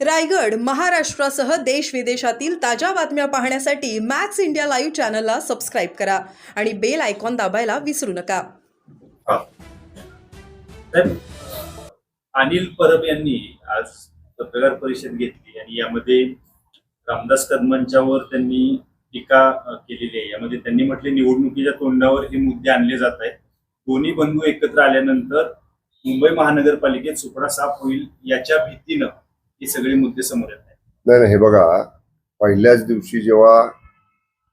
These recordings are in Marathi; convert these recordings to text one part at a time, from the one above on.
रायगड महाराष्ट्रासह देश विदेशातील ताज्या बातम्या पाहण्यासाठी मॅक्स इंडिया लाईव्ह चॅनलला सबस्क्राईब करा आणि बेल आयकॉन दाबायला विसरू नका. अनिल परब यांनी आज पत्रकार परिषद घेतली आणि यामध्ये रामदास कदमांच्यावर त्यांनी टीका केलेली आहे. यामध्ये त्यांनी म्हटले निवडणुकीच्या तोंडावर हे मुद्दे आणले जात आहेत. दोन्ही बंधू एकत्र आल्यानंतर मुंबई महानगरपालिकेत सुपडा साफ होईल याच्या भीतीनं हे सगळे मुद्दे समोर येत आहेत. नाही नाही हे बघा पहिल्याच दिवशी जेव्हा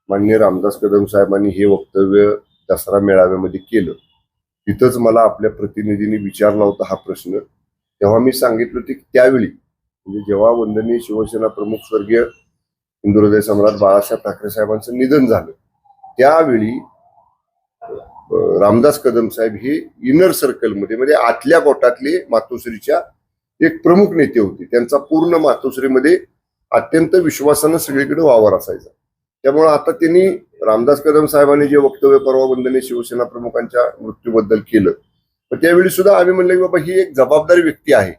माननीय रामदास कदम साहेबांनी हे वक्तव्य दसरा मेळाव्यामध्ये केलं तिथंच मला आपल्या प्रतिनिधींनी विचारला होता हा प्रश्न. तेव्हा मी सांगितलं होतं की त्यावेळी म्हणजे जेव्हा वंदनीय शिवसेना प्रमुख स्वर्गीय हिंदुहृदय सम्राट बाळासाहेब ठाकरे साहेबांचं निधन झालं त्यावेळी रामदास कदम साहेब हे इनर सर्कलमध्ये म्हणजे आतल्या गोटातले मातोश्रीच्या एक प्रमुख नेते होते. त्यांचा पूर्ण मातोश्रीमध्ये अत्यंत विश्वासानं सगळीकडे वावर असायचा. त्यामुळे आता त्यांनी रामदास कदम साहेबांनी जे वक्तव्य परवा वंदनीय शिवसेना प्रमुखांच्या मृत्यूबद्दल केलं पण त्यावेळी सुद्धा आम्ही म्हणलं की बाबा ही एक जबाबदारी व्यक्ती आहे.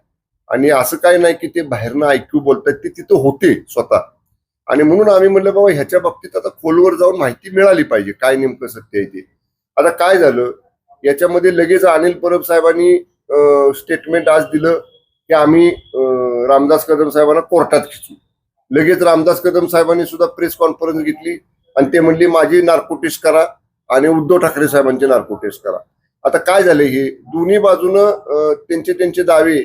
आणि असं काय नाही की ते बाहेरनं ऐकू बोलतात ते तिथं होते स्वतः. आणि म्हणून आम्ही म्हणलं बाबा ह्याच्या बाबतीत आता खोलवर जाऊन माहिती मिळाली पाहिजे काय नेमकं सत्य आहे ते. आता काय झालं? याच्यामध्ये लगेच अनिल परब साहेबांनी स्टेटमेंट आज दिलं. की आम्ही अं, रामदास कदम साहेबांना कोर्टात खेचू. लगेच रामदास कदम साहेबांनी सुद्धा प्रेस कॉन्फरन्स घेतली आणि ते म्हणले माझी नार्को टेस्ट करा आणि उद्धव ठाकरे साहेबांचे नार्को टेस्ट करा. आता काय झाले हे? दोन्ही बाजूनं त्यांचे त्यांचे दावे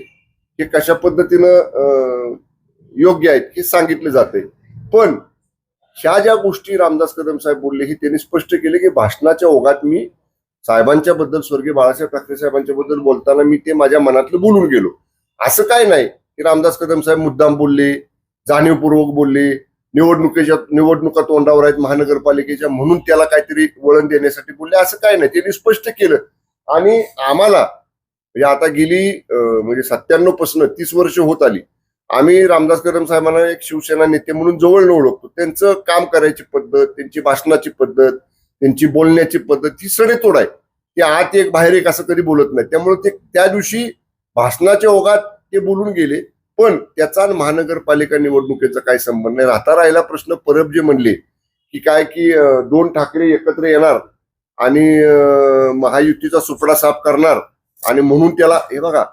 हे कशा पद्धतीनं अं, योग्य आहेत हे सांगितले जाते पण ह्या ज्या गोष्टी रामदास कदम साहेब बोलले हे त्यांनी स्पष्ट केले की भाषणाच्या ओघात मी साहेबांच्या बद्दल स्वर्गीय बाळासाहेब ठाकरे साहेबांच्या बद्दल बोलताना मी ते माझ्या मनातलं बोलून गेलो. असं काय नाही की रामदास कदम साहेब मुद्दाम बोलले जाणीवपूर्वक बोलले निवडणुकीच्या निवडणुका तोंडावर आहेत महानगरपालिकेच्या म्हणून त्याला काहीतरी वळण देण्यासाठी बोलले असं काय नाही. त्यांनी स्पष्ट केलं. आणि आम्हाला म्हणजे आता गेली म्हणजे सत्त्याण्णवपासून तीस वर्ष होत आली. आम्ही रामदास कदम साहेबांना एक शिवसेना नेते म्हणून जवळ ओळखतो. त्यांचं काम करायची पद्धत त्यांची भाषणाची पद्धत त्यांची बोलण्याची पद्धत ही सडेतोड आहे. ते आत एक बाहेर एक असं कधी बोलत नाही. त्यामुळे ते त्या दिवशी भाषणाच्या ओघात ते बोलून गेले. पण त्याचा महानगरपालिका निवडणुकीचा काय संबंध नाही. राहता राहिला प्रश्न परब जे म्हणले की काय की दोन ठाकरे एकत्र येणार आणि महायुतीचा सुपडा साफ करणार आणि म्हणून त्याला हे बघा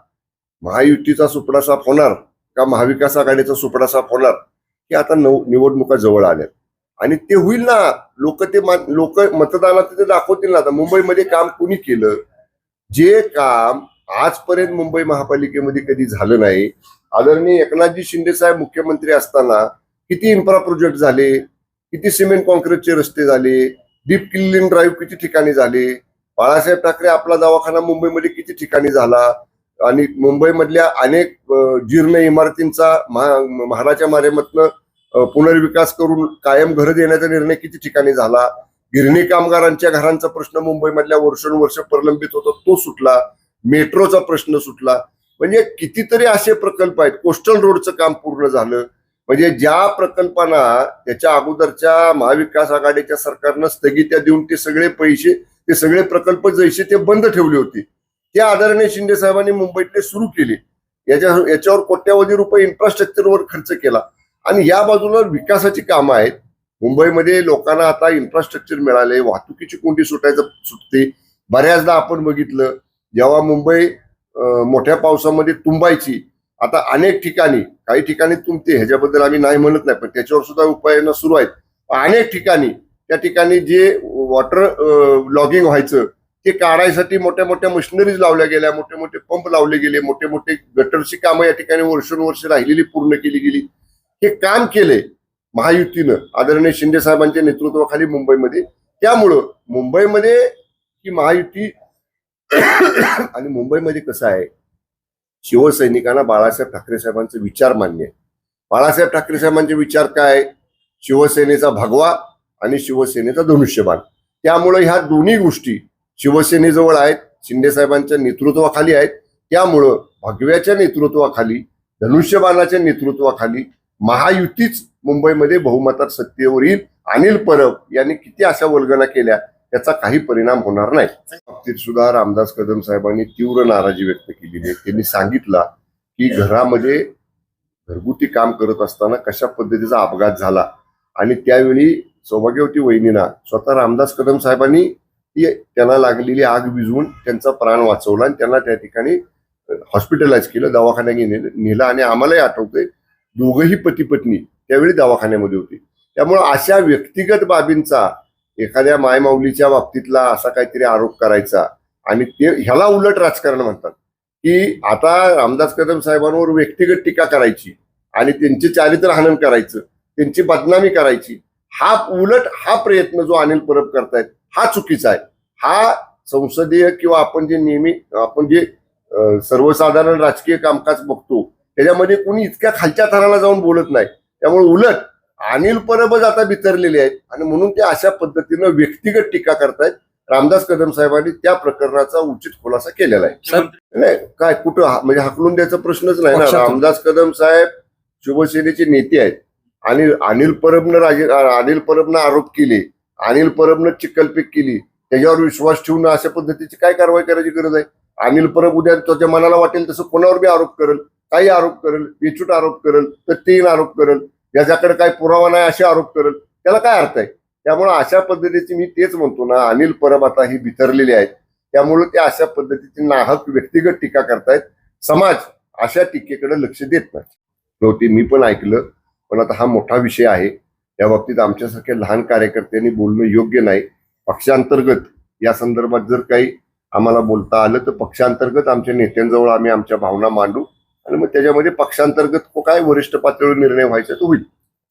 महायुतीचा सुपडा साफ होणार का महाविकास आघाडीचा सुपडा साफ होणार हे आता नऊ निवडणुका जवळ आल्या. आणि ते होईल ना लोक ते लोक मतदानात ते दाखवतील ना. आता मुंबईमध्ये काम कुणी केलं? जे काम आजपर्यंत मुंबई महापालिकेमध्ये कधी झालं नाही. आदरणीय एकनाथजी शिंदे साहेब मुख्यमंत्री असताना किती इन्फ्रा प्रोजेक्ट झाले किती सिमेंट कॉन्क्रीटचे रस्ते झाले डीप क्लिन ड्राईव्ह किती ठिकाणी झाले बाळासाहेब ठाकरे आपला दवाखाना मुंबईमध्ये किती ठिकाणी झाला आणि मुंबईमधल्या अनेक जीर्ण इमारतींचा महा- महाराच्या माध्यमातनं पुनर्विकास करून कायम घरं देण्याचा निर्णय किती ठिकाणी झाला गिरणी कामगारांच्या घरांचा प्रश्न मुंबईमधल्या वर्षानुवर्ष प्रलंबित होता तो सुटला. मेट्रोचा प्रश्न सुटला. म्हणजे कितीतरी असे प्रकल्प आहेत. कोस्टल रोडचं काम पूर्ण झालं. म्हणजे ज्या प्रकल्पांना त्याच्या अगोदरच्या महाविकास आघाडीच्या सरकारनं स्थगित्या देऊन ते सगळे पैसे ते सगळे प्रकल्प जैसे ते बंद ठेवले होते. ते आदरणीय शिंदे साहेबांनी मुंबईतले सुरू केले. याच्या याच्यावर कोट्यावधी रुपये इन्फ्रास्ट्रक्चरवर खर्च केला. आणि या बाजूला विकासाची कामं आहेत. मुंबईमध्ये लोकांना आता इन्फ्रास्ट्रक्चर मिळाले. वाहतुकीची कोंडी सुटायचं सुटते. बऱ्याचदा आपण बघितलं. जेव्हा मुंबई मोठ्या पावसामध्ये तुंबायची आता अनेक ठिकाणी काही ठिकाणी तुंबते ह्याच्याबद्दल आम्ही नाही म्हणत नाही पण त्याच्यावर सुद्धा उपाययोजना सुरू आहेत. अनेक ठिकाणी त्या ठिकाणी जे वॉटर लॉगिंग व्हायचं ते काढायसाठी मोठ्या मोठ्या मशिनरीज लावल्या गेल्या मोठे मोठे पंप लावले गेले मोठे मोठे गटरची कामं या ठिकाणी वर्षानुवर्ष राहिलेली पूर्ण केली गेली. हे काम केले महायुतीनं आदरणीय शिंदे साहेबांच्या नेतृत्वाखाली मुंबईमध्ये. त्यामुळं मुंबईमध्ये ही महायुती आणि मुंबईमध्ये कसं आहे शिवसैनिकांना बाळासाहेब ठाकरे साहेबांचे विचार मान्य आहे बाळासाहेब ठाकरे साहेबांचे विचार काय? शिवसेनेचा भगवा आणि शिवसेनेचा धनुष्यबाण. त्यामुळे ह्या दोन्ही गोष्टी शिवसेनेजवळ आहेत शिंदे साहेबांच्या नेतृत्वाखाली आहेत. त्यामुळं भगव्याच्या नेतृत्वाखाली धनुष्यबाणाच्या नेतृत्वाखाली महायुतीच मुंबईमध्ये बहुमतात सत्तेवर येईल. अनिल परब यांनी किती अशा वल्गना केल्या? त्याचा काही परिणाम होणार नाही. बाबतीत सुद्धा रामदास कदम साहेबांनी तीव्र नाराजी व्यक्त केलेली आहे. त्यांनी सांगितलं की घरामध्ये घरगुती काम करत असताना कशा पद्धतीचा अपघात झाला आणि त्यावेळी सौभाग्यवती वहिनीना स्वतः रामदास कदम साहेबांनी ती त्यांना लागलेली आग विझवून त्यांचा प्राण वाचवला आणि त्यांना त्या ठिकाणी हॉस्पिटलाइज केलं दवाखान्यात नेलं नेलं आणि आम्हालाही आठवतंय दोघंही पती पत्नी त्यावेळी दवाखान्यामध्ये होते. त्यामुळे अशा व्यक्तिगत बाबींचा एखाद्या मायमाऊलीच्या बाबतीतला असा काहीतरी आरोप करायचा. आणि ते ह्याला उलट राजकारण म्हणतात. की आता रामदास कदम साहेबांवर व्यक्तिगत टीका करायची आणि त्यांचे चारित्र हनन करायचं त्यांची बदनामी करायची हा उलट हा प्रयत्न जो अनिल परब करतायत हा चुकीचा आहे. हा संसदीय किंवा आपण जे नेहमी आपण जे सर्वसाधारण राजकीय कामकाज बघतो त्याच्यामध्ये कोणी इतक्या खालच्या थराला जाऊन बोलत नाही. त्यामुळे उलट अनिल परबच आता बिथरलेले आहेत. आणि म्हणून ते अशा पद्धतीनं व्यक्तिगत टीका करतायत. रामदास कदम साहेबांनी त्या प्रकरणाचा उचित खुलासा केलेला आहे. नाही काय कुठं म्हणजे हाकलून द्यायचा प्रश्नच नाही ना. रामदास कदम साहेब शिवसेनेचे नेते आहेत. आणि अनिल परबनं राजे अनिल परबनं आरोप केले. अनिल परबनं चिकलपीक केली. त्याच्यावर विश्वास ठेवून अशा पद्धतीची काय कारवाई करायची गरज आहे? अनिल परब उद्या त्याच्या मनाला वाटेल तसं कोणावर बी आरोप करेल? काही आरोप करेल? बेछूट आरोप करेल? तर तीन आरोप करेल. ज्याच्याकडे काही पुरावा नाही असे आरोप करेल त्याला काय अर्थ आहे? त्यामुळे अशा पद्धतीची मी तेच म्हणतो ना अनिल परब आता ही बिथरलेली आहेत. त्यामुळे ते अशा पद्धतीची नाहक व्यक्तिगत टीका करतायत. समाज अशा टीकेकडे लक्ष देत नाही. नव्हती मी पण ऐकलं. पण आता हा मोठा विषय आहे. या बाबतीत आमच्यासारख्या लहान कार्यकर्त्यांनी बोलणं योग्य नाही. पक्षांतर्गत या संदर्भात जर काही आम्हाला बोलता आलं तर पक्षांतर्गत आमच्या नेत्यांजवळ आम्ही आमच्या भावना मांडू. आणि मग त्याच्यामध्ये पक्षांतर्गत काय वरिष्ठ पातळीवर निर्णय व्हायचा तो होईल.